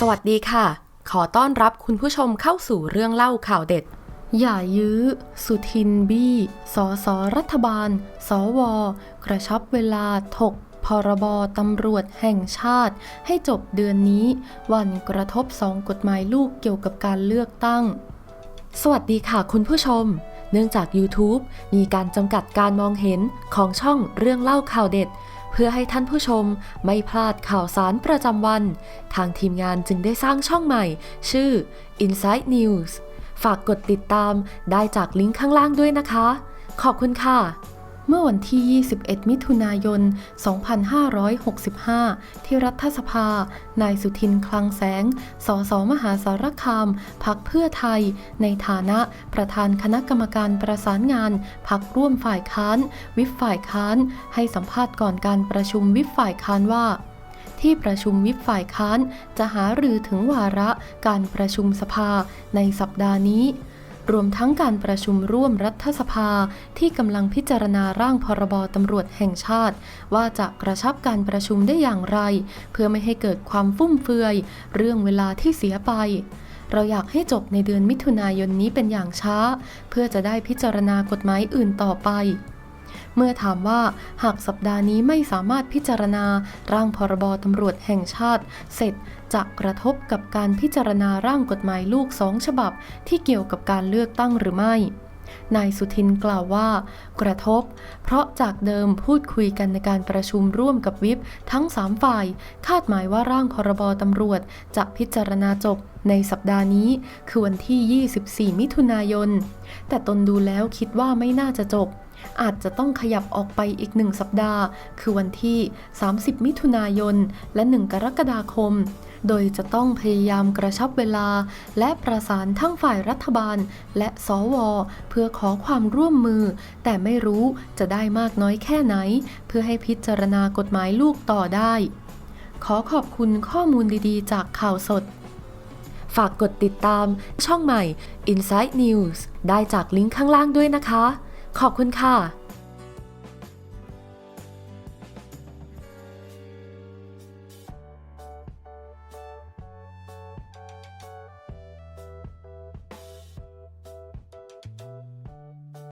สวัสดีค่ะ ขอต้อนรับคุณผู้ชมเข้าสู่เรื่องเล่าข่าวเด็ด อย่ายื้อ สุทินบี้สสรัฐบาล สว กระชับเวลาถกพรบตำรวจแห่งชาติ ให้จบเดือนนี้ วันกระทบสองกฎหมายลูกเกี่ยวกับการเลือกตั้ง สวัสดีค่ะคุณผู้ชม เนื่องจาก YouTube มีการจำกัดการมองเห็นของช่องเรื่องเล่าข่าวเด็ด พื่อให้ท่านผู้ชมไม่พลาดข่าวสารประจำวัน ทางทีมงานจึงได้สร้างช่องใหม่ ชื่อ Inside News ฝากกดติดตามได้จากลิงก์ข้างล่างด้วยนะคะ ขอบคุณค่ะ เมื่อวันที่ 21 มิถุนายน 2565 ที่รัฐสภา นายสุทินคลังแสง สสมหาสารคาม พักเพื่อไทย ในฐานะประธานคณะกรรมการประสานงาน พักร่วมฝ่ายค้าน วิปฝ่ายค้าน ให้สัมภาษณ์ก่อนการประชุมวิปฝ่ายค้านว่าที่ประชุมวิปฝ่ายค้าน จะหารือถึงวาระการประชุมสภาในสัปดาห์นี้ รวมทั้งการประชุมร่วมรัฐสภาที่กำลังพิจารณาร่างพรบตำรวจแห่งชาติ ว่าจะกระชับการประชุมได้อย่างไร เพื่อไม่ให้เกิดความฟุ่มเฟือย เรื่องเวลาที่เสียไปเราอยากให้จบในเดือนมิถุนายนนี้เป็นอย่างช้า เพื่อจะได้พิจารณากฎหมายอื่นต่อไป เมื่อถามว่าหากสัปดาห์นี้ไม่สามารถพิจารณาร่างพรบตำรวจแห่งชาติ เสร็จจะกระทบกับการพิจารณาร่างกฎหมายลูกสองฉบับ ที่เกี่ยวกับการเลือกตั้งหรือไม่นายสุทินกล่าวว่า กระทบ เพราะจากเดิมพูดคุยกันในการประชุมร่วมกับวิปทั้ง 3 ฝ่าย คาดหมายว่าร่างพรบตำรวจจะพิจารณาจบในสัปดาห์นี้คือวันที่ 24 มิถุนายน แต่ตนดูแล้วคิดว่าไม่น่าจะจบ อาจจะต้องขยับออกไปอีกหนึ่งสัปดาห์ คือวันที่ 30 มิถุนายน และ 1 กรกฎาคม โดยจะต้องพยายามกระชับเวลา และประสานทั้งฝ่ายรัฐบาล และสว เพื่อขอความร่วมมือ แต่ไม่รู้จะได้มากน้อยแค่ไหน เพื่อให้พิจารณากฎหมายลูกต่อได้ ขอขอบคุณข้อมูลดีๆ จากข่าวสดฝากกดติดตามช่องใหม่ Inside News ได้จากลิงก์ข้างล่างด้วยนะคะ ขอบคุณค่ะ